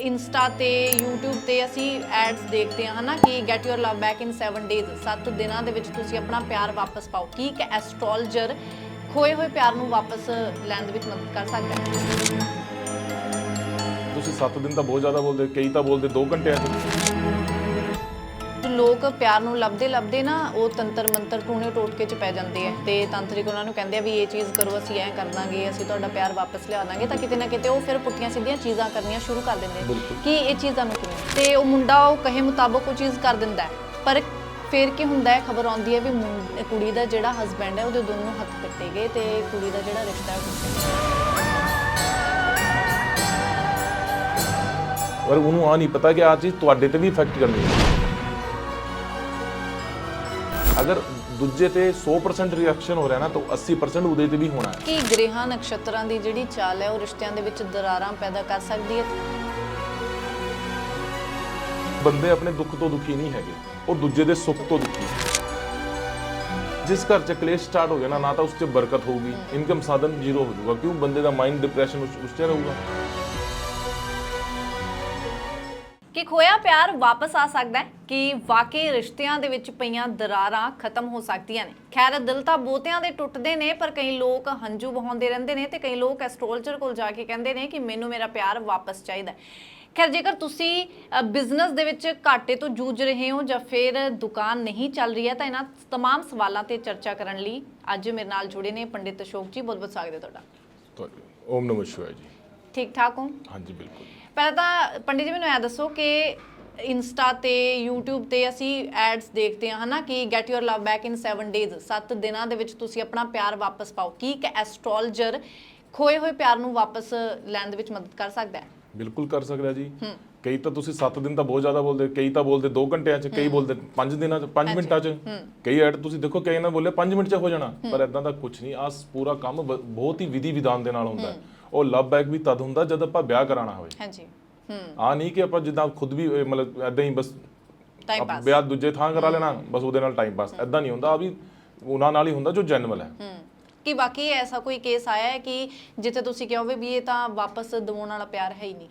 Insta ਤੇ, YouTube ਤੇ ਅਸੀਂ ਐਡਸ ਦੇਖਦੇ ਹਾਂ, ਹਨਾ, ਕਿ get your love back in 7 days 7 ਦਿਨਾਂ ਦੇ ਵਿੱਚ ਤੁਸੀਂ ਆਪਣਾ ਪਿਆਰ ਵਾਪਸ ਪਾਓ। ਕੀ ਇੱਕ ਐਸਟ੍ਰੋਲੋਜਰ ਖੋਏ ਹੋਏ ਪਿਆਰ ਨੂੰ ਵਾਪਸ ਲੈਣ ਦੇ ਵਿੱਚ ਮਦਦ ਕਰ ਸਕਦਾ ਹੈ। ਤੁਸੀਂ 7 ਦਿਨ ਤਾਂ ਬਹੁਤ ਜ਼ਿਆਦਾ ਬੋਲਦੇ, ਕਈ ਤਾਂ ਬੋਲਦੇ 2 ਘੰਟਿਆਂ 'ਚ। ਜੋ ਲੋਕ ਪਿਆਰ ਨੂੰ ਲੱਭਦੇ ਲੱਭਦੇ ਨਾ ਉਹ ਤੰਤਰ ਮੰਤਰ ਟੂਣੇ ਟੋਟਕੇ ਚ ਪੈ ਜਾਂਦੇ ਆ। ਤੇ ਤਾਂਤਰਿਕ ਉਹਨਾਂ ਨੂੰ ਕਹਿੰਦੇ ਆ ਵੀ ਇਹ ਚੀਜ਼ ਕਰੋ ਅਸੀਂ ਐਂ ਕਰ ਦਾਂਗੇ ਅਸੀਂ ਤੁਹਾਡਾ ਪਿਆਰ ਵਾਪਸ ਲਿਆ ਦਾਂਗੇ ਤਾਂ ਕਿਤੇ ਨਾ ਕਿਤੇ ਉਹ ਫਿਰ ਪੁੱਠੀਆਂ ਸਿੱਧੀਆਂ ਚੀਜ਼ਾਂ ਕਰਨੀਆਂ ਸ਼ੁਰੂ ਕਰ ਦਿੰਦੇ। ਕਿ ਇਹ ਚੀਜ਼ਾਂ ਨੂੰ ਕਿਵੇਂ? ਤੇ ਉਹ ਮੁੰਡਾ ਉਹ ਕਹੇ ਮੁਤਾਬਕ ਉਹ ਚੀਜ਼ ਕਰ ਦਿੰਦਾ ਪਰ ਫਿਰ ਕੀ ਹੁੰਦਾ ਹੈ? ਖਬਰ ਆਉਂਦੀ ਹੈ ਵੀ ਕੁੜੀ ਦਾ ਜਿਹੜਾ ਹਸਬੈਂਡ ਹੈ ਉਹਦੇ ਦੋਨੋਂ ਹੱਥ ਕੱਟੇ ਗਏ ਤੇ ਕੁੜੀ ਦਾ ਜਿਹੜਾ ਰਿਸ਼ਤਾ ਹੈ ਉਹ ਪਰ ਉਹਨੂੰ ਆ ਨਹੀਂ ਪਤਾ ਕਿ ਆ ਚੀਜ਼ ਤੁਹਾਡੇ ਤੇ ਵੀ ਇਫੈਕਟ ਕਰਨੀ ਹੈ। ਅਗਰ ਦੂਜੇ ਤੇ 100% ਰਿਐਕਸ਼ਨ ਹੋ ਰਿਹਾ ਨਾ ਤਾਂ 80% ਉਹਦੇ ਤੇ ਵੀ ਹੋਣਾ ਹੈ। ਕੀ ਗ੍ਰਹਿਾਂ ਨਕਸ਼ਤਰਾਂ ਦੀ ਜਿਹੜੀ ਚਾਲ ਹੈ ਉਹ ਰਿਸ਼ਤਿਆਂ ਦੇ ਵਿੱਚ ਦਰਾਰਾਂ ਪੈਦਾ ਕਰ ਸਕਦੀ ਹੈ? ਬੰਦੇ ਆਪਣੇ ਦੁੱਖ ਤੋਂ ਦੁਖੀ ਨਹੀਂ ਹੈਗੇ ਉਹ ਦੂਜੇ ਦੇ ਸੁੱਖ ਤੋਂ ਦੁਖੀ ਹੈ। ਜਿਸ ਘਰ ਚ ਕਲੇਸ਼ ਸਟਾਰਟ ਹੋ ਗਿਆ ਨਾ ਨਾ ਤਾਂ ਉਸ 'ਚ ਬਰਕਤ ਹੋਊਗੀ ਇਨਕਮ ਸਾਧਨ ਜ਼ੀਰੋ ਹੋ ਜਾਊਗਾ ਕਿਉਂ? ਬੰਦੇ ਦਾ ਮਾਈਂਡ ਡਿਪਰੈਸ਼ਨ ਉਸ 'ਚ ਰਹੂਗਾ। ਖੋਇਆ ਪਿਆਰ ਵਾਪਸ ਆ ਸਕਦਾ ਹੈ ਕਿ ਵਾਕਈ ਰਿਸ਼ਤਿਆਂ ਦੇ ਵਿੱਚ ਪਈਆਂ ਦਰਾਰਾਂ ਖਤਮ ਹੋ ਸਕਦੀਆਂ ਨੇ। ਖੈਰ ਦਿਲ ਤਾਂ ਬੋਤਿਆਂ ਦੇ ਟੁੱਟਦੇ ਨੇ ਪਰ ਕਈ ਲੋਕ ਹੰਝੂ ਵਹਾਉਂਦੇ ਰਹਿੰਦੇ ਨੇ ਤੇ ਕਈ ਲੋਕ ਐਸਟ੍ਰੋਲੋਜਰ ਕੋਲ ਜਾ ਕੇ ਕਹਿੰਦੇ ਨੇ ਕਿ ਮੈਨੂੰ ਮੇਰਾ ਪਿਆਰ ਵਾਪਸ ਚਾਹੀਦਾ ਖੈਰ ਜੇਕਰ ਤੁਸੀਂ ਬਿਜ਼ਨਸ ਦੇ ਵਿੱਚ ਘਾਟੇ ਤੋਂ ਜੂਝ ਰਹੇ ਹੋ ਜਾਂ ਫਿਰ ਦੁਕਾਨ ਨਹੀਂ ਚੱਲ ਰਹੀ ਹੈ ਤਾਂ ਇਹਨਾਂ ਤਮਾਮ ਸਵਾਲਾਂ ਤੇ ਚਰਚਾ ਕਰਨ ਲਈ ਅੱਜ ਮੇਰੇ ਨਾਲ ਜੁੜੇ ਨੇ ਪੰਡਿਤ ਅਸ਼ੋਕ ਜੀ। ਬਹੁਤ ਬਹੁਤ ਸਵਾਗਤ ਹੈ ਤੁਹਾਡਾ। ਓਮ ਨਮੋ ਜੀ। ਠੀਕ ਠਾਕ ਹੋ? ਹਾਂਜੀ ਬਿਲਕੁਲ। ਪਹਿਲਾਂ ਤਾਂ ਪੰਡਿਤ ਜੀ ਮੈਨੂੰ ਇਹ ਦੱਸੋ ਕਿ ਇੰਸਟਾ ਤੇ YouTube ਤੇ ਅਸੀਂ ਐਡਸ ਦੇਖਦੇ ਹਾਂ ਹਨਾ ਕਿ get your love back in 7 days 7 ਦਿਨਾਂ ਦੇ ਵਿੱਚ ਤੁਸੀਂ ਆਪਣਾ ਪਿਆਰ ਵਾਪਸ ਪਾਓ। ਕੀ ਇੱਕ ਐਸਟ੍ਰੋਲੋਜਰ ਖੋਏ ਹੋਏ ਪਿਆਰ ਨੂੰ ਵਾਪਸ ਲੈਣ ਦੇ ਵਿੱਚ ਮਦਦ ਕਰ ਸਕਦਾ ਹੈ? ਬਿਲਕੁਲ ਕਰ ਸਕਦਾ ਜੀ। ਕਈ ਤਾਂ ਤੁਸੀਂ 7 ਦਿਨ ਤਾਂ ਬਹੁਤ ਜ਼ਿਆਦਾ ਬੋਲਦੇ ਕਈ ਤਾਂ ਬੋਲਦੇ 2 ਘੰਟਿਆਂ 'ਚ ਕਈ ਬੋਲਦੇ 5 ਦਿਨਾਂ 'ਚ 5 ਮਿੰਟਾਂ 'ਚ। ਕਈ ਐਡ ਤੁਸੀਂ ਦੇਖੋ ਕਈ ਨਾ ਬੋਲੇ 5 ਮਿੰਟ 'ਚ ਹੋ ਜਾਣਾ। ਪਰ ਇਦਾਂ ਦਾ ਕੁਝ ਨਹੀਂ। ਆਸ ਪੂਰਾ ਕੰਮ ਬਹੁਤ ਹੀ ਵਿਧੀ ਵਿਧਾਨ ਦੇ ਨਾਲ ਹੁੰਦਾ ਹੈ। ਉਹ ਲਵ ਬੈਕ ਵੀ ਤਦ ਹੁੰਦਾ ਜਦ ਆਪਾਂ ਵਿਆਹ ਕਰਾਣਾ ਹੋਵੇ। ਹਾਂਜੀ। ਹੂੰ। ਆ ਨਹੀਂ ਕਿ ਆਪਾਂ ਜਿੱਦਾਂ ਖੁਦ ਵੀ ਇਹ ਮਤਲਬ ਐਦਾਂ ਹੀ ਬਸ ਟਾਈਮ ਪਾਸ ਵਿਆਹ ਦੂਜੇ ਥਾਂ ਕਰਾ ਲੈਣਾ ਬਸ ਉਹਦੇ ਨਾਲ ਟਾਈਮ ਪਾਸ ਐਦਾਂ ਨਹੀਂ ਹੁੰਦਾ ਆ ਵੀ ਉਹਨਾਂ ਨਾਲ ਹੀ ਹੁੰਦਾ ਜੋ ਜੈਨੂਅਲ ਹੈ। ਹੂੰ। ਕਿ ਬਾਕੀ ਐਸਾ ਕੋਈ ਕੇਸ ਆਇਆ ਹੈ ਕਿ ਜਿੱਥੇ ਤੁਸੀਂ ਕਹੋਗੇ ਵੀ ਇਹ ਤਾਂ ਵਾਪਸ ਦਿਵਾਉਣ ਵਾਲਾ ਪਿਆਰ ਹੈ ਹੀ ਨਹੀਂ?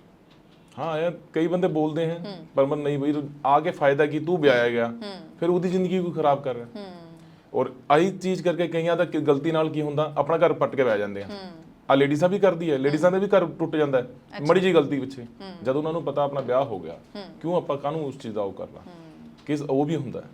ਹਾਂ ਇਹ ਕਈ ਬੰਦੇ ਬੋਲਦੇ ਹਨ ਪਰ ਮਨ ਨਹੀਂ ਬਈ ਆ ਕੇ ਫਾਇਦਾ ਕੀ ਤੂੰ ਵਿਆਹਿਆ ਗਿਆ ਫਿਰ ਉਹਦੀ ਜ਼ਿੰਦਗੀ ਕੋਈ ਖਰਾਬ ਕਰ ਰਿਹਾ। ਔਰ ਆਹੀ ਚੀਜ਼ ਕਰਕੇ ਕਈਆਂ ਦਾ ਗਲਤੀ ਨਾਲ ਕੀ ਹੁੰਦਾ ਆਪਣਾ ਘਰ ਪੱਟ ਕੇ ਬਹਿ ਜਾਂਦੇ ਆ। ਆ ਲੇਡੀਜ਼ਾਂ ਵੀ ਕਰਦੀ ਹੈ ਲੇਡੀਜ਼ਾਂ ਦੇ ਵੀ ਘਰ ਟੁੱਟ ਜਾਂਦਾ ਹੈ ਮੜੀ ਜੀ ਗਲਤੀ ਪਿੱਛੇ। ਜਦ ਉਹਨਾਂ ਨੂੰ ਪਤਾ ਆਪਣਾ ਵਿਆਹ ਹੋ ਗਿਆ ਕਿਉਂ ਆਪਾਂ ਕਾਹਨੂੰ ਉਸ ਚੀਜ਼ ਦਾ ਉਹ ਕਰਨਾ? ਕਿਸ ਉਹ ਵੀ ਹੁੰਦਾ ਹੈ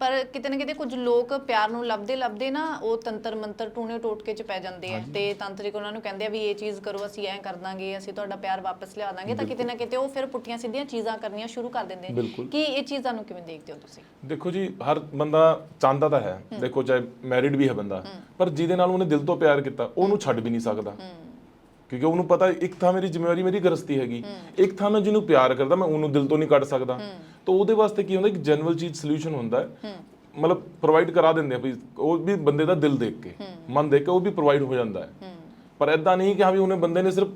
ਪਰ ਕਿਤੇ ਨਾ ਕਿਤੇ ਕੁਝ ਲੋਕ ਪਿਆਰ ਨੂੰ ਲੱਭਦੇ ਲੱਭਦੇ ਨਾ ਉਹ ਤੰਤਰ ਮੰਤਰ ਟੂਣੇ ਟੋਟਕੇ ਚ ਪੈ ਜਾਂਦੇ ਆ। ਤੇ ਤਾਂਤਰਿਕ ਉਹਨਾਂ ਨੂੰ ਕਹਿੰਦੇ ਆ ਵੀ ਇਹ ਚੀਜ਼ ਕਰੋ ਅਸੀਂ ਐਂ ਕਰ ਦਾਂਗੇ ਅਸੀਂ ਤੁਹਾਡਾ ਪਿਆਰ ਵਾਪਸ ਲਿਆ ਦਾਂਗੇ। ਤਾਂ ਕਿਤੇ ਨਾ ਕਿਤੇ ਉਹ ਫਿਰ ਪੁੱਠੀਆਂ ਸਿੱਧੀਆਂ ਚੀਜ਼ਾਂ ਕਰਨੀਆਂ ਸ਼ੁਰੂ ਕਰ ਦਿੰਦੇ। ਕਿ ਇਹ ਚੀਜ਼ਾਂ ਨੂੰ ਕਿਵੇਂ ਦੇਖਦੇ ਹੋ ਤੁਸੀਂ? ਦੇਖੋ ਜੀ ਹਰ ਬੰਦਾ ਚਾਹੁੰਦਾ ਤਾਂ ਹੈ। ਦੇਖੋ ਚਾਹੇ ਮੈਰਿਡ ਵੀ ਹੈ ਬੰਦਾ ਪਰ ਜਿਹਦੇ ਨਾਲ ਉਹਨੇ ਦਿਲ ਤੋਂ ਪਿਆਰ ਕੀਤਾ ਉਹਨੂੰ ਛੱਡ ਵੀ ਨਹੀਂ ਸਕਦਾ। ਕਿਉਂਕਿ ਉਹਨੂੰ ਪਤਾ ਇੱਕ ਥਾਂ ਮੇਰੀ ਜ਼ਿੰਮੇਵਾਰੀ ਮੇਰੀ ਗ੍ਰਸਤੀ ਹੈਗੀ। ਇੱਕ ਥਾਂ ਨਾਲ ਜਿਹਨੂੰ ਪਿਆਰ ਕਰਦਾ ਮੈਂ ਉਹਨੂੰ ਦਿਲ ਤੋਂ ਨਹੀਂ ਕੱਢ ਸਕਦਾ। ਤਾਂ ਉਹਦੇ ਵਾਸਤੇ ਕੀ ਹੁੰਦਾ ਇੱਕ ਜੈਨੂਅਲ ਚੀਜ਼ ਸੋਲੂਸ਼ਨ ਹੁੰਦਾ ਹੈ। ਮਤਲਬ ਪ੍ਰੋਵਾਈਡ ਕਰਾ ਦਿੰਦੇ ਆ ਵੀ ਉਹ ਵੀ ਬੰਦੇ ਦਾ ਦਿਲ ਦੇਖ ਕੇ ਮਨ ਦੇਖ ਕੇ ਉਹ ਵੀ ਪ੍ਰੋਵਾਈਡ ਹੋ ਜਾਂਦਾ ਹੈ। ਪਰ ਐਦਾਂ ਨਹੀਂ ਕਿ ਹਾਂ ਵੀ ਉਹਨੇ ਬੰਦੇ ਨੇ ਸਿਰਫ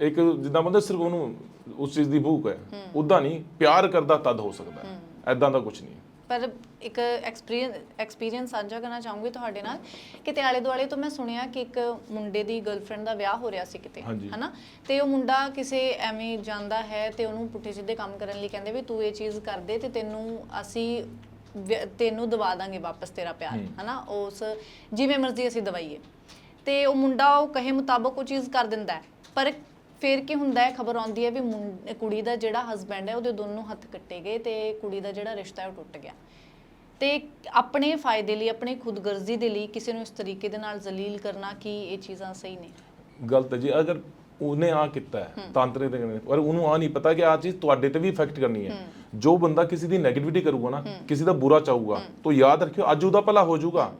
ਇੱਕ ਜਿੱਦਾਂ ਬੰਦਾ ਸਿਰਫ ਉਹਨੂੰ ਉਸ ਚੀਜ਼ ਦੀ ਭੂਖ ਹੈ। ਉਦਾਂ ਨਹੀਂ ਪਿਆਰ ਕਰਦਾ ਤਦ ਹੋ ਸਕਦਾ ਹੈ। ਐਦਾਂ ਦਾ ਕੁਝ ਨਹੀਂ ਪਰ ਇੱਕ ਐਕਸਪੀਰੀਅੰਸ ਐਕਸਪੀਰੀਅੰਸ ਸਾਂਝਾ ਕਰਨਾ ਚਾਹੂੰਗੀ ਤੁਹਾਡੇ ਨਾਲ ਕਿਤੇ ਆਲੇ ਦੁਆਲੇ ਤੋਂ ਮੈਂ ਸੁਣਿਆ ਕਿ ਇੱਕ ਮੁੰਡੇ ਦੀ ਗਰਲਫ੍ਰੈਂਡ ਦਾ ਵਿਆਹ ਹੋ ਰਿਹਾ ਸੀ ਕਿਤੇ ਹਾਂਜੀ। ਹਨਾ? ਤੇ ਉਹ ਮੁੰਡਾ ਕਿਸੇ ਐਵੇਂ ਜਾਂਦਾ ਹੈ ਤੇ ਉਹਨੂੰ ਪੁੱਠੇ ਸਿੱਧੇ ਕੰਮ ਕਰਨ ਲਈ ਕਹਿੰਦੇ ਵੀ ਤੂੰ ਇਹ ਚੀਜ਼ ਕਰ ਦੇ ਤੇ ਤੈਨੂੰ ਅਸੀਂ ਵਿ- ਤੈਨੂੰ ਦਵਾ ਦਾਂਗੇ ਵਾਪਸ ਤੇਰਾ ਪਿਆਰ ਹਨਾ? ਉਸ ਜਿਵੇਂ ਮਰਜ਼ੀ ਅਸੀਂ ਦਵਾਈਏ। ਤੇ ਉਹ ਮੁੰਡਾ ਉਹ ਕਹੇ ਮੁਤਾਬਕ ਉਹ ਚੀਜ਼ ਕਰ ਦਿੰਦਾ ਹੈ। ਪਰ ਫਿਰ ਕੀ ਹੁੰਦਾ ਹੈ ਖਬਰ ਆਉਂਦੀ ਹੈ ਵੀ ਮੁੰ- ਕੁੜੀ ਦਾ ਜਿਹੜਾ ਹਸਬੈਂਡ ਹੈ ਉਹਦੇ ਦੋਨੋਂ ਹੱਥ ਕੱਟੇ ਗਏ ਤੇ ਕੁੜੀ ਦਾ ਜਿਹੜਾ ਰਿਸ਼ਤਾ ਹੈ ਉਹ ਟੁੱਟ ਗਿਆ। ਤੇ ਆਪਣੇ ਫਾਇਦੇ ਲਈ ਆਪਣੀ ਖੁਦਗਰਜ਼ੀ ਦੇ ਲਈ ਕਿਸੇ ਨੂੰ ਇਸ ਤਰੀਕੇ ਦੇ ਨਾਲ ਜ਼ਲੀਲ ਕਰਨਾ ਕੀ ਇਹ ਚੀਜ਼ਾਂ ਸਹੀ ਨੇ? ਗਲਤ ਹੈ ਜੀ ਅਗਰ ਉਹਨੇ ਆ ਕੀਤਾ ਹੈ ਤਾਂਤਰਿਕ ਦੇ ਪਰ ਉਹਨੂੰ ਆ ਨਹੀਂ ਪਤਾ ਕਿ ਆ ਚੀਜ਼ ਤੁਹਾਡੇ ਤੇ ਵੀ ਇਫੈਕਟ ਕਰਨੀ ਹੈ। ਜੋ ਬੰਦਾ ਕਿਸੇ ਦੀ 네ਗੇਟਿਵਿਟੀ ਕਰੂਗਾ ਨਾ ਕਿਸੇ ਦਾ ਬੁਰਾ ਚਾਹੂਗਾ ਤਾਂ ਯਾਦ ਰੱਖਿਓ ਅੱਜ ਉਹਦਾ ਭਲਾ ਹੋ ਜਾਊਗਾ।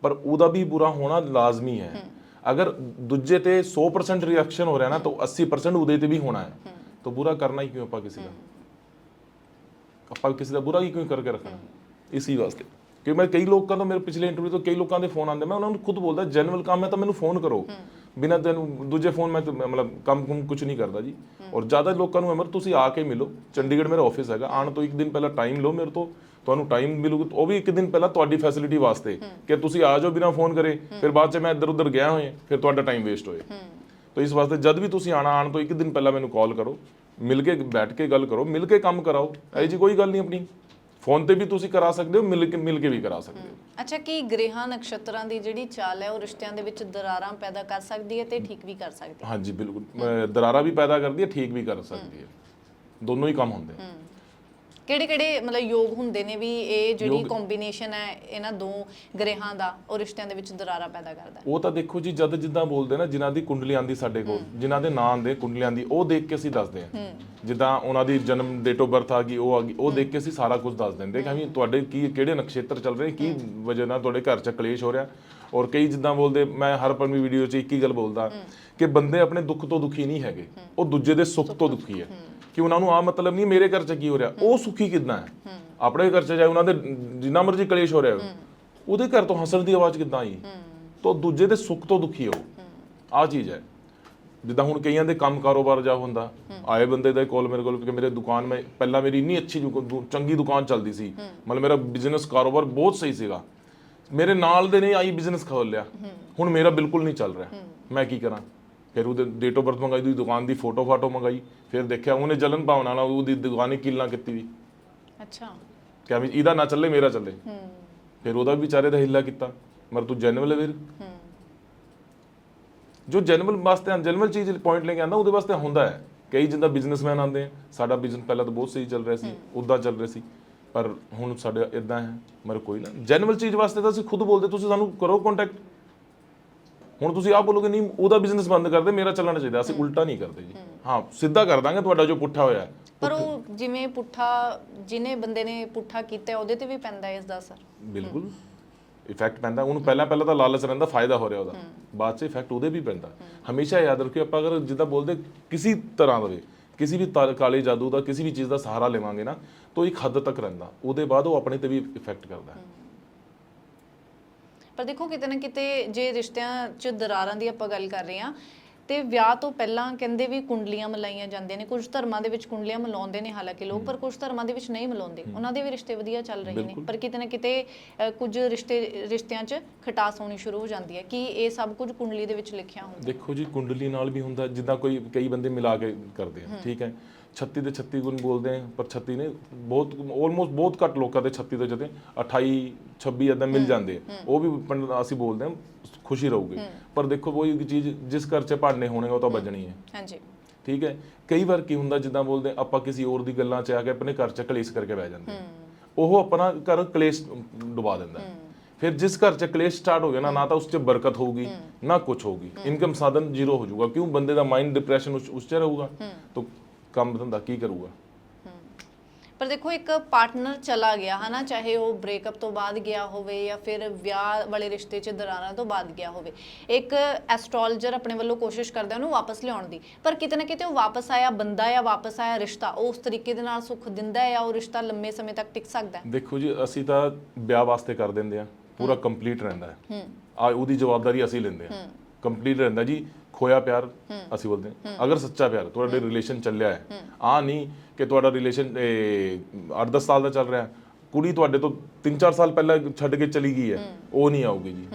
ਪਰ ਉਹਦਾ ਵੀ ਬੁਰਾ ਹੋਣਾ ਲਾਜ਼ਮੀ ਹੈ। ਅਗਰ ਦੂਜੇ ਤੇ 100% ਰਿਐਕਸ਼ਨ ਹੋ ਰਿਹਾ ਨਾ, ਤਾਂ 80% ਉਹਦੇ ਤੇ ਵੀ ਹੋਣਾ ਹੈ। ਤਾਂ ਬੁਰਾ ਕਰਨਾ ਹੀ ਕਿਉਂ ਆਪਾਂ ਕਿਸੇ ਦਾ? ਆਪਾਂ ਕਿਸੇ ਦਾ ਬੁਰਾ ਹੀ ਕਿਉਂ ਕਰਕੇ ਰੱਖਣਾ? ਇਸੀ ਵਾਸਤੇ। ਕਿ ਮੈਂ ਕਈ ਲੋਕਾਂ ਤੋਂ, ਮੇਰੇ ਪਿਛਲੇ ਇੰਟਰਵਿਊ ਤੋਂ ਕਈ ਲੋਕਾਂ ਦੇ ਫੋਨ ਆਉਂਦੇ, ਮੈਂ ਉਹਨਾਂ ਨੂੰ ਖੁਦ ਬੋਲਦਾ ਜੈਨੂਅਲ ਕੰਮ ਹੈ ਤਾਂ ਮੈਨੂੰ ਫੋਨ ਕਰੋ। ਬਿਨਾਂ ਤੈਨੂੰ, ਦੂਜੇ ਫੋਨ ਮੈਂ ਮਤਲਬ ਕੰਮ ਕੁਮ ਕੁਝ ਨਹੀਂ ਕਰਦਾ ਜੀ। ਔਰ ਜ਼ਿਆਦਾ ਲੋਕਾਂ ਨੂੰ ਅਮਰ, ਤੁਸੀਂ ਆ ਕੇ ਮਿਲੋ। ਚੰਡੀਗੜ੍ਹ ਮੇਰਾ ਆਫਿਸ ਹੈਗਾ। ਆਉਣ ਤੋਂ ਇੱਕ ਦਿਨ ਪਹਿਲਾਂ ਟਾਈਮ ਲਓ ਮੇਰੇ ਤੋਂ। ਤੁਹਾਨੂੰ ਟਾਈਮ ਮਿਲੂਗਾ ਉਹ ਵੀ ਇੱਕ ਦਿਨ ਪਹਿਲਾਂ ਤੁਹਾਡੀ ਫੈਸਿਲਿਟੀ ਵਾਸਤੇ ਕਿ ਤੁਸੀਂ ਆ ਜਾਓ ਬਿਨਾਂ ਫੋਨ ਕਰੇ ਫਿਰ ਬਾਅਦ ਚ ਮੈਂ ਇੱਧਰ ਉੱਧਰ ਗਿਆ ਹੋਏ ਫਿਰ ਤੁਹਾਡਾ ਟਾਈਮ ਵੇਸਟ ਹੋਏ। ਤਾਂ ਇਸ ਵਾਸਤੇ ਜਦ ਵੀ ਤੁਸੀਂ ਆਣਾ ਆਣ ਤੋਂ ਇੱਕ ਦਿਨ ਪਹਿਲਾਂ ਮੈਨੂੰ ਕਾਲ ਕਰੋ ਮਿਲ ਕੇ ਬੈਠ ਕੇ ਗੱਲ ਕਰੋ ਮਿਲ ਕੇ ਕੰਮ ਕਰਾਓ ਇਹ ਜੀ ਕੋਈ ਗੱਲ ਨਹੀਂ ਆਪਣੀ। ਫੋਨ ਤੇ ਵੀ ਤੁਸੀਂ ਕਰਾ ਸਕਦੇ ਹੋ ਮਿਲ ਕੇ ਮਿਲ ਕੇ ਵੀ ਕਰਾ ਸਕਦੇ ਹੋ। ਅੱਛਾ ਕੀ ਗ੍ਰਹਿਾਂ ਨਕਸ਼ਤਰਾਂ ਦੀ ਜਿਹੜੀ ਚਾਲ ਹੈ ਉਹ ਰਿਸ਼ਤਿਆਂ ਦੇ ਵਿੱਚ ਦਰਾਰਾਂ ਪੈਦਾ ਕਰ ਸਕਦੀ ਹੈ ਤੇ ਠੀਕ ਵੀ ਕਰ ਸਕਦੀ ਹੈ? ਹਾਂਜੀ ਬਿਲਕੁਲ। ਦਰਾਰਾ ਵੀ ਪੈਦਾ ਕਰਦੀ ਹੈ ਠੀਕ ਵੀ ਕਰ ਸਕਦੀ ਹੈ। ਦੋਨੋਂ ਹੀ ਕੰਮ ਹੁੰਦੇ ਆ। ਕਿਹੜੇ ਕਿਹੜੇ ਮਤਲਬ ਯੋਗ ਹੁੰਦੇ ਨੇ ਵੀ ਇਹ ਜਿਹੜੀ ਕੰਬੀਨੇਸ਼ਨ ਹੈ ਇਹਨਾਂ ਦੋ ਗ੍ਰਹਿਾਂ ਦਾ ਉਹ ਰਿਸ਼ਤਿਆਂ ਦੇ ਵਿੱਚ ਦਰਾਰਾਂ ਪੈਦਾ ਕਰਦਾ ਹੈ? ਉਹ ਤਾਂ ਦੇਖੋ ਜੀ ਜਦ ਜਿੱਦਾਂ ਬੋਲਦੇ ਨਾ ਜਿਨ੍ਹਾਂ ਦੀ ਕੁੰਡਲੀ ਆਂਦੀ ਸਾਡੇ ਕੋਲ ਜਿਨ੍ਹਾਂ ਦੇ ਨਾਂ ਆਂਦੇ ਕੁੰਡਲੀ ਆਂਦੀ ਉਹ ਦੇਖ ਕੇ ਅਸੀਂ ਦੱਸਦੇ ਹਾਂ। ਜਿੱਦਾਂ ਉਹਨਾਂ ਦੀ ਜਨਮ ਡੇਟ ਆਫ ਬਰਥ ਆ ਗਈ ਉਹ ਆ ਗਈ ਉਹ ਦੇਖ ਕੇ ਅਸੀਂ ਸਾਰਾ ਕੁਝ ਦੱਸ ਦਿੰਦੇ ਕਿ ਵੀ ਤੁਹਾਡੇ ਕੀ ਕਿਹੜੇ ਨਕਸ਼ੇਤਰ ਚੱਲ ਰਹੇ ਕੀ ਵਜ੍ਹਾ ਨਾਲ ਤੁਹਾਡੇ ਘਰ 'ਚ ਕਲੇਸ਼ ਹੋ ਰਿਹਾ? ਔਰ ਕਈ ਜਿੱਦਾਂ ਬੋਲਦੇ ਮੈਂ ਹਰ ਪਰਮੀ ਵੀਡੀਓ 'ਚ ਇੱਕ ਹੀ ਗੱਲ ਬੋਲਦਾ ਕਿ ਬੰਦੇ ਆਪਣੇ ਦੁੱਖ ਤੋਂ ਦੁਖੀ ਨਹੀਂ ਹੈਗੇ। ਉਹ ਦੂਜੇ ਦੇ ਸੁੱਖ ਤੋਂ ਦੁਖੀ ਹੈ। ਕਿ ਉਹਨਾਂ ਨੂੰ ਆ ਮਤਲਬ ਨਹੀਂ ਮੇਰੇ ਘਰ 'ਚ ਕੀ ਹੋ ਰਿਹਾ? ਉਹ ਸੁਖੀ ਕਿਦਾਂ ਹੈ? ਆਪਣੇ ਘਰ 'ਚ ਜਾਏ ਉਹਨਾਂ ਦੇ ਜਿੰਨਾ ਮਰਜ਼ੀ ਕਲੇਸ਼ ਹੋ ਰਿਹਾ ਹੋਵੇ, ਉਹਦੇ ਘਰ ਤੋਂ ਹੱਸਣ ਦੀ ਆਵਾਜ਼ ਕਿਦਾਂ ਆਈ? ਤਾਂ ਦੂਜੇ ਦੇ ਸੁੱਖ ਤੋਂ ਦੁਖੀ ਹੋ। ਆ ਚੀਜ਼ ਹੈ। ਜਿੱਦਾਂ ਹੁਣ ਕਈਆਂ ਦੇ ਕੰਮ ਕਾਰੋਬਾਰ ਜਾ ਹੁੰਦਾ। ਆਏ ਬੰਦੇ ਦਾ ਕਾਲ ਮੇਰੇ ਕੋਲ ਕਿ ਮੇਰੇ ਦੁਕਾਨ ਮੈਂ ਪਹਿਲਾਂ ਮੇਰੀ ਇੰਨੀ ਅੱਛੀ ਚੰਗੀ ਦੁਕਾਨ ਚੱਲਦੀ ਸੀ। ਮਤਲਬ ਮੇਰਾ ਬਿਜ਼ਨਸ ਕਾਰੋਬਾਰ ਬਹੁਤ ਸਹੀ ਸੀਗਾ। ਮੇਰੇ ਨਾਲ ਦੇ ਨੇ ਆਈ ਬਿਜ਼ਨਸ ਖੋਲ ਲਿਆ। ਹੁਣ ਮੇਰਾ ਬਿਲਕੁਲ ਨਹੀਂ ਚੱਲ ਰਿਹਾ। ਮੈਂ ਕੀ ਕਰਾਂ? ਫਿਰ ਉਹਦੇ ਡੇਟ ਆਫ ਬਰਥ ਮੰਗਾਈ ਦੀ ਦੁਕਾਨ ਦੀ ਫੋਟੋ ਫਾਟੋ ਮੰਗਾਈ ਫਿਰ ਦੇਖਿਆ ਉਹਨੇ ਜਲਨ ਭਾਵਨਾ ਨਾਲ ਉਹਦੀ ਦੁਕਾਨੇ ਕਿੱਲਾਂ ਕੀਤੀ ਵੀ। ਅੱਛਾ। ਕਿ ਵੀ ਇਹਦਾ ਨਾ ਚੱਲੇ ਮੇਰਾ ਚੱਲੇ। ਫਿਰ ਉਹਦਾ ਵਿਚਾਰੇ ਦਾ ਹਿੱਲਾ ਕੀਤਾ। ਮਰ ਤੂੰ ਜੈਨੂਅਲ ਹੈ। ਵੀਰ ਜੋ ਜੈਨੂਅਲ ਵਾਸਤੇ ਜੈਨੂਅਲ ਚੀਜ਼ ਪੁਆਇੰਟ ਲੈ ਕੇ ਆਂਦਾ ਉਹਦੇ ਵਾਸਤੇ ਹੁੰਦਾ ਹੈ। ਕਈ ਜਿੰਦਾ ਬਿਜ਼ਨਸਮੈਨ ਆਂਦੇ ਆ ਸਾਡਾ ਬਿਜ਼ਨਸ ਪਹਿਲਾਂ ਤਾਂ ਬਹੁਤ ਸਹੀ ਚੱਲ ਰਿਹਾ ਸੀ ਉਦਾਂ ਚੱਲ ਰਿਹਾ ਸੀ। ਪਰ ਹੁਣ ਸਾਡੇ ਇਦਾਂ ਹੈ ਮਰ ਕੋਈ ਨਾ। ਜੈਨੂਅਲ ਚੀਜ਼ ਵਾਸਤੇ ਤਾਂ ਅਸੀਂ ਖੁਦ ਬੋਲਦੇ ਤੁਸੀਂ ਸਾਨੂੰ ਕਰੋ ਕੰਟੈਕਟ ਹੁਣ ਤੁਸੀਂ ਆਪ ਬੋਲੋਗੇ ਨਹੀਂ ਉਹਦਾ ਬਿਜ਼ਨਸ ਬੰਦ ਕਰ ਦੇ ਮੇਰਾ ਚੱਲਣਾ ਚਾਹੀਦਾ। ਅਸੀਂ ਉਲਟਾ ਨਹੀਂ ਕਰਦੇ ਜੀ। ਹਾਂ। ਸਿੱਧਾ ਕਰ ਦਾਂਗੇ ਤੁਹਾਡਾ ਜੋ ਪੁੱਠਾ ਹੋਇਆ। ਪਰ ਉਹ ਜਿਵੇਂ ਪੁੱਠਾ ਜਿਹਨੇ ਬੰਦੇ ਨੇ ਪੁੱਠਾ ਕੀਤਾ ਉਹਦੇ ਤੇ ਵੀ ਪੈਂਦਾ ਇਸ ਦਾ ਅਸਰ। ਬਿਲਕੁਲ। ਇਫੈਕਟ ਪੈਂਦਾ। ਉਹਨੂੰ ਪਹਿਲਾਂ ਪਹਿਲਾਂ ਤਾਂ ਲਾਲਚ ਰਹਿੰਦਾ ਫਾਇਦਾ ਹੋ ਰਿਹਾ ਉਹਦਾ। ਬਾਅਦ 'ਚ ਇਫੈਕਟ ਉਹਦੇ ਵੀ ਪੈਂਦਾ। ਹਮੇਸ਼ਾ ਯਾਦ ਰੱਖਿਓ ਆਪਾਂ ਅਗਰ ਜਿੱਦਾਂ ਬੋਲਦੇ ਕਿਸੇ ਤਰ੍ਹਾਂ ਦਾ ਵੀ ਕਿਸੇ ਵੀ ਕਾਲੇ ਜਾਦੂ ਦਾ ਕਿਸੇ ਵੀ ਚੀਜ਼ ਦਾ ਸਹਾਰਾ ਲਵਾਂਗੇ ਨਾ ਤਾਂ ਇੱਕ ਹੱਦ ਤੱਕ ਰਹਿੰਦਾ। ਉਹਦੇ ਬਾਅਦ ਉਹ ਆਪਣੇ ਤੇ ਵੀ ਇਫੈਕਟ ਕਰਦਾ। ਪਰ ਦੇਖੋ ਕਿਤੇ ਨਾ ਕਿਤੇ ਜੇ ਰਿਸ਼ਤਿਆਂ 'ਚ ਦਰਾਰਾਂ ਦੀ ਆਪਾਂ ਗੱਲ ਕਰ ਰਹੇ ਹਾਂ ਤੇ ਵਿਆਹ ਤੋਂ ਪਹਿਲਾਂ ਕਹਿੰਦੇ ਵੀ ਕੁੰਡਲੀਆਂ ਮਲਾਈਆਂ ਜਾਂਦੀਆਂ ਨੇ ਕੁਝ ਧਰਮਾਂ ਦੇ ਵਿੱਚ ਕੁੰਡਲੀਆਂ ਮਲਾਉਂਦੇ ਨੇ ਹਾਲਾਂਕਿ ਲੋਕ ਪਰ ਕੁਝ ਧਰਮਾਂ ਦੇ ਵਿੱਚ ਨਹੀਂ ਮਲਾਉਂਦੇ। ਉਹਨਾਂ ਦੇ ਵੀ ਰਿਸ਼ਤੇ ਵਧੀਆ ਚੱਲ ਰਹੇ ਨੇ। ਪਰ ਕਿਤੇ ਨਾ ਕਿਤੇ ਕੁਝ ਰਿਸ਼ਤੇ ਰਿਸ਼ਤਿਆਂ 'ਚ ਖਟਾਸ ਹੋਣੀ ਸ਼ੁਰੂ ਹੋ ਜਾਂਦੀ ਹੈ ਕਿ ਇਹ ਸਭ ਕੁਝ ਕੁੰਡਲੀ ਦੇ ਵਿੱਚ ਲਿਖਿਆ ਹੁੰਦਾ। ਦੇਖੋ ਜੀ ਕੁੰਡਲੀ ਨਾਲ ਵੀ ਹੁੰਦਾ ਜਿੱਦਾਂ ਕੋਈ ਕਈ ਬੰਦੇ ਮਿਲਾ ਕੇ ਕਰਦੇ ਆ ਠੀਕ ਹੈ। 36 ਦੇ 36 ਗੁਣ ਬੋਲਦੇ ਆ ਪਰ 36 ਨੇ ਬਹੁਤ ਆਲਮੋਸਟ ਬਹੁਤ ਘੱਟ ਲੋਕਾਂ ਦੇ 36 ਦੇ ਜਦੇ 28 26 ਇਦਾਂ ਮਿਲ ਜਾਂਦੇ ਆ। ਉਹ ਵੀ ਅਸੀਂ ਬੋਲਦੇ ਆ ਖੁਸ਼ੀ ਰਹੂਗੀ। ਪਰ ਦੇਖੋ ਉਹ ਇੱਕ ਚੀਜ਼ ਜਿਸ ਘਰ 'ਚ ਭਾਂਡੇ ਹੋਣੇ ਉਹ ਤਾਂ ਵੱਜਣੀ ਹੈ। ਹਾਂਜੀ। ਠੀਕ ਹੈ? ਕਈ ਵਾਰ ਕੀ ਹੁੰਦਾ ਜਿੱਦਾਂ ਬੋਲਦੇ ਆਪਾਂ ਕਿਸੇ ਹੋਰ ਦੀ ਗੱਲਾਂ 'ਚ ਆ ਕੇ ਆਪਣੇ ਘਰ 'ਚ ਕਲੇਸ਼ ਕਰਕੇ ਬਹਿ ਜਾਂਦੇ। ਉਹ ਆਪਣਾ ਘਰ ਕਲੇਸ਼ ਡੁਬਾ ਦਿੰਦਾ। ਫਿਰ ਜਿਸ ਘਰ 'ਚ ਕਲੇਸ਼ ਸਟਾਰਟ ਹੋ ਗਿਆ ਨਾ ਨਾ ਤਾਂ ਉਸ 'ਚ ਬਰਕਤ ਹੋਊਗੀ ਨਾ ਕੁਝ ਹੋਊਗੀ। ਇਨਕਮ ਸਾਧਨ ਜ਼ੀਰੋ ਹੋ ਜਾਊਗਾ। ਕਿਉਂ? ਬੰਦੇ ਦਾ ਮਾਈਂਡ ਡਿਪਰੈਸ਼ਨ ਉਸ 'ਚ ਰਹੂਗਾ। ਤਾਂ ਕੰਮ ਧੰਦਾ ਕੀ ਕਰੂਗਾ? ਪਰ ਦੇਖੋ ਇੱਕ ਪਾਰਟਨਰ ਚਲਾ ਗਿਆ ਹਨਾ ਚਾਹੇ ਉਹ ਬ੍ਰੇਕਅਪ ਤੋਂ ਬਾਅਦ ਗਿਆ ਹੋਵੇ ਜਾਂ ਫਿਰ ਵਿਆਹ ਵਾਲੇ ਰਿਸ਼ਤੇ 'ਚ ਦਰਾਰਾਂ ਤੋਂ ਬਾਅਦ ਗਿਆ ਹੋਵੇ। ਇੱਕ ਐਸਟ੍ਰੋਲੋਜਰ ਆਪਣੇ ਵੱਲੋਂ ਕੋਸ਼ਿਸ਼ ਕਰਦਾ ਉਹਨੂੰ ਵਾਪਸ ਲਿਆਉਣ ਦੀ। ਪਰ ਕਿਤੇ ਨਾ ਕਿਤੇ ਉਹ ਵਾਪਸ ਆਇਆ ਬੰਦਾ ਜਾਂ ਵਾਪਸ ਆਇਆ ਰਿਸ਼ਤਾ ਉਹ ਉਸ ਤਰੀਕੇ ਦੇ ਨਾਲ ਸੁੱਖ ਦਿੰਦਾ ਹੈ ਜਾਂ ਉਹ ਰਿਸ਼ਤਾ ਲੰਮੇ ਸਮੇਂ ਤੱਕ ਟਿਕ ਸਕਦਾ ਹੈ। ਦੇਖੋ ਜੀ ਅਸੀਂ ਤਾਂ ਵਿਆਹ ਵਾਸਤੇ ਕਰ ਦਿੰਦੇ ਆ ਪੂਰਾ ਕੰਪਲੀਟ ਰਹਿੰਦਾ ਹੈ। ਆ ਉਹਦੀ ਜਵਾਬਦਾਰੀ ਅਸੀਂ ਲੈਂਦੇ ਆ ਕੰਪਲੀਟ ਰਹਿੰਦਾ ਜੀ। ਖੋਇਆ ਪਿਆਰ ਅਸੀਂ ਬੋਲਦੇ ਹਾਂ। ਅਗਰ ਸੱਚਾ ਪਿਆਰ ਤੁਹਾਡੇ ਰਿਲੇਸ਼ਨ ਚੱਲਿਆ ਹੈ। ਆ ਨਹੀਂ ਕਿ ਤੁਹਾਡਾ ਰਿਲੇਸ਼ਨ 8-10 ਸਾਲ ਦਾ ਚੱਲ ਰਿਹਾ। ਕੁੜੀ ਤੁਹਾਡੇ ਤੋਂ 3-4 ਸਾਲ ਪਹਿਲਾਂ ਛੱਡ ਕੇ ਚਲੀ ਗਈ ਹੈ। ਉਹ ਨਹੀਂ ਆਊਗੀ ਜੀ।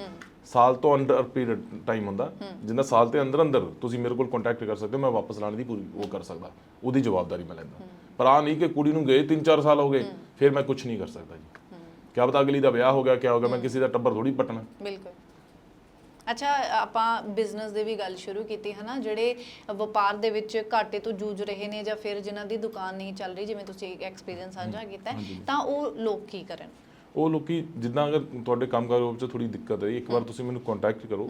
ਸਾਲ ਤੋਂ ਅੰਡਰ ਪੀਰੀਅਡ ਟਾਈਮ ਹੁੰਦਾ। ਜਿੰਨਾ ਸਾਲ ਦੇ ਅੰਦਰ ਅੰਦਰ ਤੁਸੀਂ ਮੇਰੇ ਕੋਲ ਕੰਟੈਕਟ ਕਰ ਸਕਦੇ ਹੋ ਮੈਂ ਵਾਪਸ ਲਾਣ ਦੀ ਪੂਰੀ ਉਹ ਕਰ ਸਕਦਾ। ਉਹਦੀ ਜਵਾਬਦਾਰੀ ਮੈਂ ਲੈਂਦਾ। ਪਰ ਆ ਨਹੀਂ ਕਿ ਕੁੜੀ ਨੂੰ ਗਏ 3-4 ਸਾਲ ਹੋ ਗਏ ਫਿਰ ਮੈਂ ਕੁਝ ਨਹੀਂ ਕਰ ਸਕਦਾ ਜੀ। ਕਿਆ ਪਤਾ ਅਗਲੀ ਦਾ ਵਿਆਹ ਹੋ ਗਿਆ ਕਿਆ ਹੋ ਗਿਆ ਮੈਂ ਕਿਸੇ ਦਾ ਟੱਬਰ ਥੋੜੀ ਪਟਣਾ। ਬਿਲਕੁਲ। ਅੱਛਾ ਆਪਾਂ ਬਿਜ਼ਨਸ ਦੇ ਵੀ ਗੱਲ ਸ਼ੁਰੂ ਕੀਤੀ ਹੈ ਨਾ ਜਿਹੜੇ ਵਪਾਰ ਦੇ ਵਿੱਚ ਘਾਟੇ ਤੋਂ ਜੂਝ ਰਹੇ ਨੇ ਜਾਂ ਫਿਰ ਜਿਨ੍ਹਾਂ ਦੀ ਦੁਕਾਨ ਨਹੀਂ ਚੱਲ ਰਹੀ ਜਿਵੇਂ ਤੁਸੀਂ ਇੱਕ ਐਕਸਪੀਰੀਅੰਸ ਸਾਂਝਾ ਕੀਤਾ ਹੈ, ਤਾਂ ਉਹ ਲੋਕ ਕੀ ਕਰਨ? ਉਹ ਲੋਕੀ ਜਿੱਦਾਂ ਅਗਰ ਤੁਹਾਡੇ ਕੰਮਕਾਰ ਵਿੱਚ ਥੋੜੀ ਦਿੱਕਤ ਹੈ ਇੱਕ ਵਾਰ ਤੁਸੀਂ ਮੈਨੂੰ ਕੰਟੈਕਟ ਕਰੋ।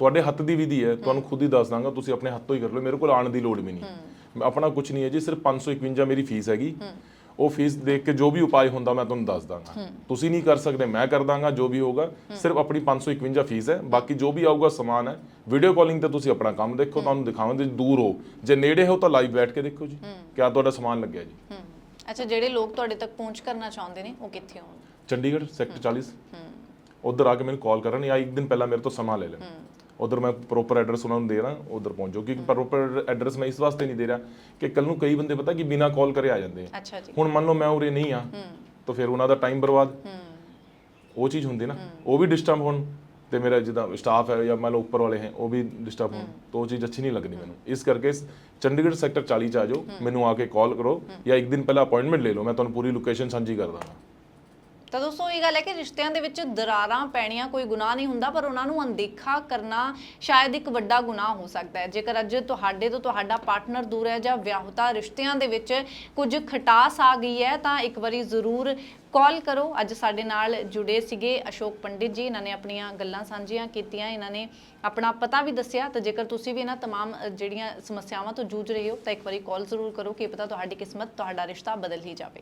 ਤੁਹਾਡੇ ਹੱਥ ਦੀ ਵਿਧੀ ਹੈ ਤੁਹਾਨੂੰ ਖੁਦ ਹੀ ਦੱਸ ਦਾਂਗਾ ਤੁਸੀਂ ਆਪਣੇ ਹੱਥੋਂ ਹੀ ਕਰ ਲਓ ਮੇਰੇ ਕੋਲ ਆਉਣ ਦੀ ਲੋੜ ਵੀ ਨਹੀਂ। ਮੈਂ ਆਪਣਾ ਕੁਝ ਨਹੀਂ ਹੈ ਜੀ ਸਿਰਫ 551 ਮੇਰੀ ਫੀਸ ਹੈਗੀ। ਉਹ ਫੀਸ ਦੇਖ ਕੇ ਜੋ ਵੀ ਉਪਾਅ ਹੁੰਦਾ ਮੈਂ ਤੁਹਾਨੂੰ ਦੱਸ ਦਾਂਗਾ। ਤੁਸੀਂ ਨਹੀਂ ਕਰ ਸਕਦੇ ਮੈਂ ਕਰ ਦਾਂਗਾ ਜੋ ਵੀ ਹੋਗਾ ਸਿਰਫ ਆਪਣੀ 551 ਫੀਸ ਹੈ। ਬਾਕੀ ਜੋ ਵੀ ਆਊਗਾ ਸਮਾਨ ਹੈ। ਵੀਡੀਓ ਕਾਲਿੰਗ ਤੇ ਤੁਸੀਂ ਆਪਣਾ ਕੰਮ ਦੇਖੋ ਤੁਹਾਨੂੰ ਦਿਖਾਵਾਂਗੇ ਜੇ ਦੂਰ ਹੋ। ਜੇ ਨੇੜੇ ਹੋ ਤਾਂ ਲਾਈਵ ਬੈਠ ਕੇ ਦੇਖੋ ਜੀ। ਕਿਆ ਤੁਹਾਡਾ ਸਮਾਨ ਲੱਗਿਆ ਜੀ। ਅੱਛਾ ਜਿਹੜੇ ਲੋਕ ਤੁਹਾਡੇ ਤੱਕ ਪਹੁੰਚ ਕਰਨਾ ਚਾਹੁੰਦੇ ਨੇ ਉਹ ਕਿੱਥੇ ਹੋਣ? ਚੰਡੀਗੜ੍ਹ ਸੈਕਟਰ 40 ਉਧਰ ਆ ਕੇ ਮੈਨੂੰ ਕਾਲ ਕਰਨ ਜਾਂ ਇੱਕ ਦਿਨ ਪਹਿਲਾਂ ਮੇਰੇ ਤੋਂ ਸਮਾਂ ਲੈ ਲੈਣ। ਉਧਰ ਮੈਂ ਪ੍ਰੋਪਰ ਐਡਰੈਸ ਉਹਨਾਂ ਨੂੰ ਦੇ ਰਹਾ ਉਧਰ ਪਹੁੰਚੋ ਕਿਉਂਕਿ ਪ੍ਰੋਪਰ ਐਡਰੈਸ ਮੈਂ ਇਸ ਵਾਸਤੇ ਨਹੀਂ ਦੇ ਰਿਹਾ ਕਿ ਕੱਲ ਨੂੰ ਕਈ ਬੰਦੇ ਪਤਾ ਕਿ ਬਿਨਾ ਕਾਲ ਕਰੇ ਆ ਜਾਂਦੇ ਆ। ਅੱਛਾ ਜੀ। ਹੁਣ ਮੰਨ ਲਓ ਮੈਂ ਉਰੇ ਨਹੀਂ ਆ ਤਾਂ ਫਿਰ ਉਹਨਾਂ ਦਾ ਟਾਈਮ ਬਰਬਾਦ। ਉਹ ਚੀਜ਼ ਹੁੰਦੀ ਨਾ ਉਹ ਵੀ ਡਿਸਟਰਬ ਹੋਣ ਤੇ ਮੇਰਾ ਜਿੱਦਾਂ ਸਟਾਫ ਹੈ ਜਾਂ ਮੰਨ ਲਓ ਉੱਪਰ ਵਾਲੇ ਹੈ ਉਹ ਵੀ ਡਿਸਟਰਬ ਹੋਣ ਤਾਂ ਉਹ ਚੀਜ਼ ਅੱਛੀ ਨਹੀਂ ਲੱਗਦੀ ਮੈਨੂੰ। ਇਸ ਕਰਕੇ ਚੰਡੀਗੜ੍ਹ ਸੈਕਟਰ 40 ਚ ਆ ਜਾਓ ਮੈਨੂੰ ਆ ਕੇ ਕਾਲ ਕਰੋ ਜਾਂ ਇੱਕ ਦਿਨ ਪਹਿਲਾਂ ਅਪਾਇੰਟਮੈਂਟ ਲੈ ਲਓ ਮੈਂ ਤੁਹਾਨੂੰ ਪੂਰੀ ਲੋਕੇਸ਼ਨ ਸਾਂਝੀ ਕਰ ਦਾਂਗਾ। ਤਾਂ ਦੋਸਤੋ ਇਹ ਗੱਲ ਹੈ ਕਿ ਰਿਸ਼ਤਿਆਂ ਦੇ ਵਿੱਚ ਦਰਾਰਾਂ ਪੈਣੀਆਂ ਕੋਈ ਗੁਨਾਹ ਨਹੀਂ ਹੁੰਦਾ ਪਰ ਉਹਨਾਂ ਨੂੰ ਅਣਦੇਖਾ ਕਰਨਾ ਸ਼ਾਇਦ ਇੱਕ ਵੱਡਾ ਗੁਨਾਹ ਹੋ ਸਕਦਾ ਹੈ ਜੇਕਰ ਅੱਜ ਤੁਹਾਡੇ ਤੋਂ ਤੁਹਾਡਾ ਪਾਰਟਨਰ ਦੂਰ ਹੈ ਜਾਂ ਵਿਆਹੁਤਾ ਰਿਸ਼ਤਿਆਂ ਦੇ ਵਿੱਚ ਕੁਝ ਖਟਾਸ ਆ ਗਈ ਹੈ ਤਾਂ ਇੱਕ ਵਾਰੀ ਜ਼ਰੂਰ ਕਾਲ ਕਰੋ ਅੱਜ ਸਾਡੇ ਨਾਲ ਜੁੜੇ ਸੀਗੇ ਅਸ਼ੋਕ ਪੰਡਿਤ ਜੀ ਇਹਨਾਂ ਨੇ ਆਪਣੀਆਂ ਗੱਲਾਂ ਸਾਂਝੀਆਂ ਕੀਤੀਆਂ ਇਹਨਾਂ ਨੇ ਆਪਣਾ ਪਤਾ ਵੀ ਦੱਸਿਆ ਤਾਂ ਜੇਕਰ ਤੁਸੀਂ ਵੀ ਇਹਨਾਂ तमाम ਅ, ਜਿਹੜੀਆਂ ਸਮੱਸਿਆਵਾਂ ਤੋਂ ਜੂਝ ਰਹੇ ਹੋ ਤਾਂ ਇੱਕ ਵਾਰੀ ਕਾਲ ਜ਼ਰੂਰ ਕਰੋ ਕਿ ਪਤਾ ਤੁਹਾਡੀ ਕਿਸਮਤ ਤੁਹਾਡਾ ਰਿਸ਼ਤਾ ਬਦਲ ਹੀ ਜਾਵੇ